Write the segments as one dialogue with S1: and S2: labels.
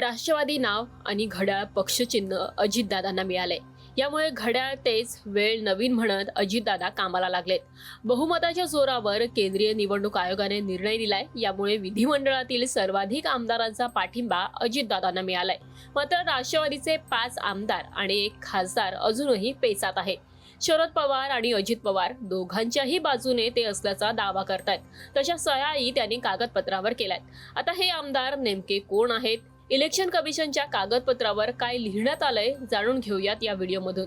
S1: राष्ट्रवादी नाव आणि घड्याळ पक्षचिन्ह अजितदादांना मिळाले. यामुळे घड्याळ तेच वेळ नवीन म्हणत अजितदादा कामाला लागलेत. बहुमताच्या जोरावर केंद्रीय निवडणूक आयोगाने निर्णय दिलाय. यामुळे विधिमंडळातील सर्वाधिक आमदारांचा पाठिंबा अजितदादांना मिळालाय. मात्र राष्ट्रवादीचे पाच आमदार आणि एक खासदार अजूनही पेचात आहे. शरद पवार आणि अजित पवार दोघांच्याही बाजूने ते असल्याचा दावा करतायत. तशा सह्याही त्यांनी कागदपत्रावर केल्यात. आता हे आमदार नेमके कोण आहेत? इलेक्शन कमिशनच्या कागदपत्रावर काय लिहिण्यात आलंय जाणून घेऊयात या व्हिडिओमधून.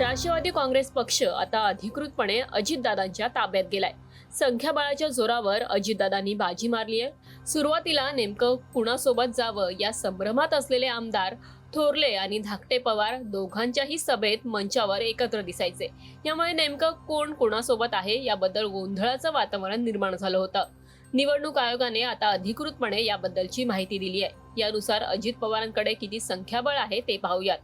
S1: राष्ट्रवादी काँग्रेस पक्ष आता अधिकृतपणे अजितदादांच्या ताब्यात गेलाय. संख्याबळाच्या जोरावर अजितदादांनी बाजी मारली आहे सुरुवातीला नेमकं कुणासोबत जावं या संभ्रमात असलेले आमदार थोरले आणि धाकटे पवार दोघांच्याही सभेत मंचावर एकत्र दिसायचे. यामुळे नेमकं कोण कोणासोबत आहे याबद्दल गोंधळाचं वातावरण निर्माण झालं होतं. निवडणूक आयोगाने आता अधिकृतपणे याबद्दलची माहिती दिली आहे. यानुसार अजित पवारांकडे किती संख्याबळ आहे ते पाहूयात.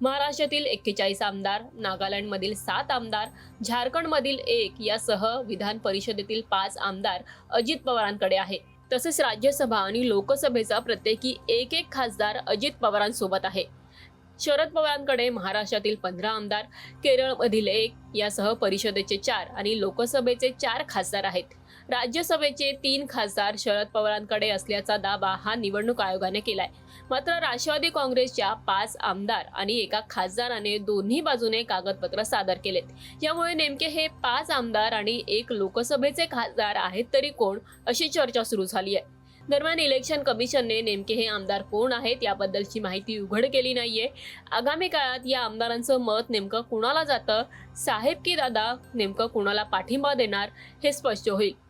S1: महाराष्ट्रातील एक्केचाळीस आमदार नागालँडमधील सात आमदार झारखंडमधील एक यासह विधान परिषदेतील पाच आमदार अजित पवारांकडे आहे. तसेच राज्यसभा आणि लोकसभेचा प्रत्येकी एक एक खासदार अजित पवारांसोबत आहे. शरद पवारांकडे महाराष्ट्रातील पंधरा आमदार केरळमधील एक यासह परिषदेचे चार आणि लोकसभेचे चार खासदार आहेत. राज्यसभेचे तीन खासदार शरद पवारांकडे असल्याचा दावा हा निवडणूक आयोगाने केलाय. मात्र राष्ट्रवादी काँग्रेसच्या पाच आमदार आणि एका खासदाराने दोन्ही बाजूने कागदपत्र सादर केलेत. यामुळे नेमके हे पाच आमदार आणि एक लोकसभेचे खासदार आहेत तरी कोण अशी चर्चा सुरू झाली आहे. दरम्यान इलेक्शन कमिशनने नेमके हे आमदार कोण आहेत याबद्दलची माहिती उघड केली नाहीये. आगामी काळात या आमदारांचं मत नेमकं कुणाला जातं? साहेब की दादा नेमकं कुणाला पाठिंबा देणार? हे स्पष्ट होईल.